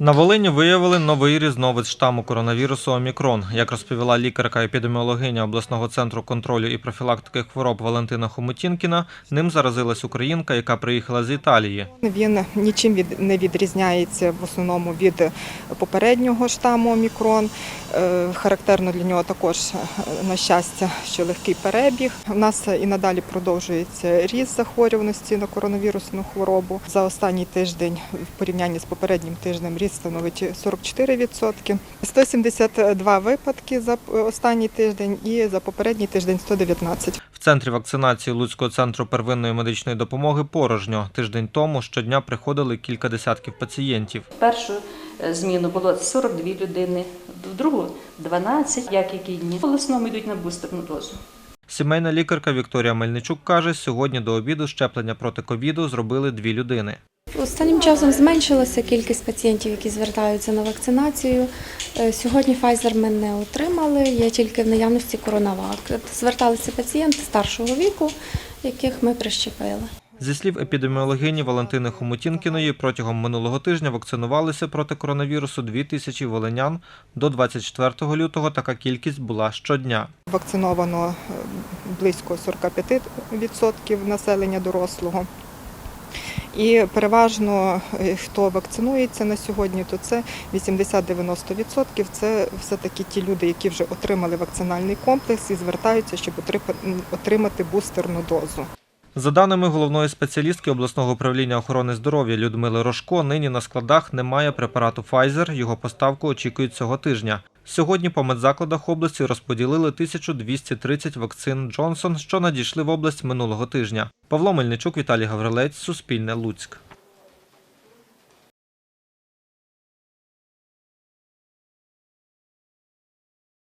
На Волині виявили новий різновид штаму коронавірусу Омікрон. Як розповіла лікарка-епідеміологиня обласного центру контролю і профілактики хвороб Валентина Хомутінкіна, ним заразилась українка, яка приїхала з Італії. Він нічим не відрізняється в основному від попереднього штаму омікрон. Е, Характерно для нього також, е, на щастя, що легкий перебіг. У нас і надалі продовжується ріст захворюваності на коронавірусну хворобу. За останній тиждень в порівнянні з попереднім тижнем ріст становить 44%. 172 випадки за останній тиждень і за попередній тиждень 119. В центрі вакцинації Луцького центру первинної медичної допомоги порожньо. Тиждень тому щодня приходили кілька десятків пацієнтів. Першу е, зміну було 42 людини, в другу 12, як які дні. В основному йдуть на бустерну дозу. Сімейна лікарка Вікторія Мельничук каже, сьогодні до обіду щеплення проти ковіду зробили дві людини. Останнім часом зменшилася кількість пацієнтів, які звертаються на вакцинацію. Е, Сьогодні Pfizer ми не отримали, є тільки в наявності коронавак. Зверталися пацієнти старшого віку, яких ми прищепили. Зі слів епідеміологині Валентини Хомутінкіної, протягом минулого тижня вакцинувалися проти коронавірусу 2 тисячі волинян. До 24 лютого така кількість була щодня. Вакциновано е, близько 45% населення дорослого. І переважно е, хто вакцинується на сьогодні, то це 80-90%. Це все-таки ті люди, які вже отримали вакцинальний комплекс і звертаються, щоб отри- отримати бустерну дозу. За даними головної спеціалістки обласного управління охорони здоров'я Людмили Рожко, нині на складах немає препарату Pfizer. Його поставку очікують цього тижня. Сьогодні по медзакладах області розподілили 1230 вакцин Джонсон, що надійшли в область минулого тижня. Павло Мельничук, Віталій Гаврилець, Суспільне Луцьк.